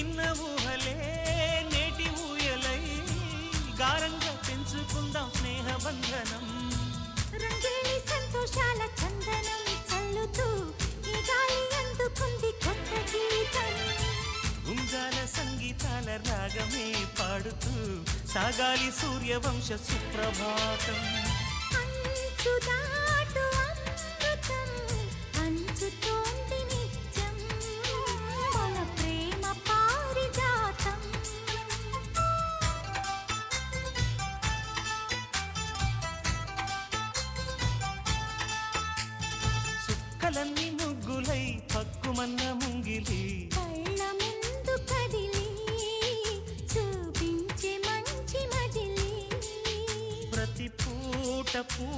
చిన్న ఊహలే నేటి ఊయలై గారంగా పెంచుకుందాం స్నేహబంధనం. రంగేణి సంతోషాల చందనం చల్లుతూ ఈ గాలి అందుకుంది కొత్త గీతం. గుంజాల సంగీతాల రాగమే పాడుతూ సాగాలి సూర్యవంశ సుప్రభాతం. సుక్కలన్నీ ముగ్గులై పక్కుమన్న ముంగిలి. కళ్ళ ముందు కదిలి చూపించే మంచి మజిలీ. ప్రతి పూట పూ